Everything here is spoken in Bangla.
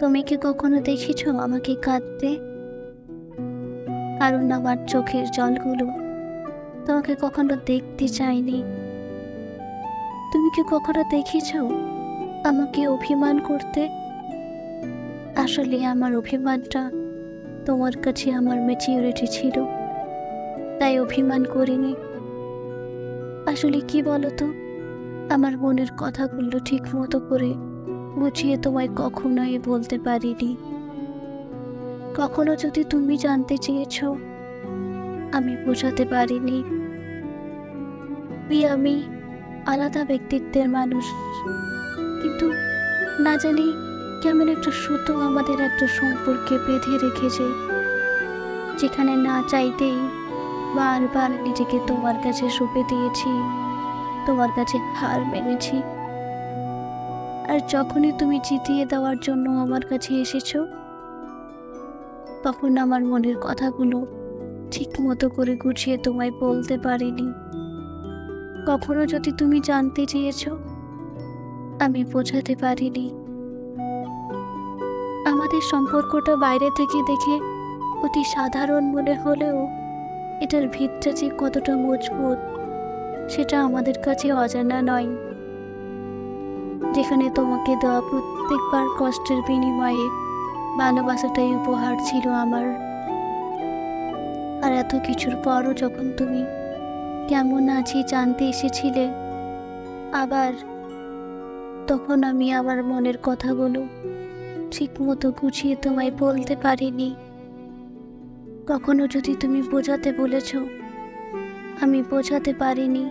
তুমি কি কখনো দেখেছ আমাকে কাঁদতে? কারণ আমার চোখের জলগুলো তোমাকে কখনো দেখতে চাইনি তুমি কি কখনো দেখেছ আমাকে অভিমান করতে? আসলে আমার অভিমানটা তোমার কাছে আমার ম্যাচিউরিটি ছিল, তাই অভিমান করিনি। আসলে কি বলো তো আমার মনের কথাগুলো ঠিক মতো করে বুঝিয়ে তোমায় কখনোই বলতে পারিনি। কখনো যদি তুমি জানতে চেয়েছ, আমি বোঝাতে পারিনি। আমি আলাদা ব্যক্তিত্বের মানুষ। কিন্তু না জানি কেমন একটা সুতো আমাদের একটা সম্পর্কে বেঁধে রেখেছে। যেখানে না চাইতেই বারবার নিজেকে তোমার কাছে সঁপে দিয়েছি, তোমার কাছে হার মেনেছি। আর যখনই তুমি জিতিয়ে দেওয়ার জন্য আমার কাছে এসেছ, তখন আমার মনের কথাগুলো ঠিক মতো করে গুছিয়ে তোমায় বলতে পারিনি। কখনো যদি তুমি জানতে চেয়েছো, আমি বোঝাতে পারিনি। আমাদের সম্পর্কটা বাইরে থেকে দেখে অতি সাধারণ মনে হলেও এটার ভিতটা যে কতটা মজবুত, সেটা আমাদের কাছে অজানা নয়। যেখানে তোমাকে দেওয়া প্রত্যেকবার কষ্টের বিনিময়ে ভালোবাসাটাই উপহার ছিল আমার। আর এত কিছুর পরও যখন তুমি কেমন আছি জানতে এসেছিলে, আবার তখন আমি আমার মনের কথাগুলো ঠিক মতো গুছিয়ে তোমায় বলতে পারিনি। কখনো যদি তুমি বোঝাতে বলেছ, আমি বোঝাতে পারিনি।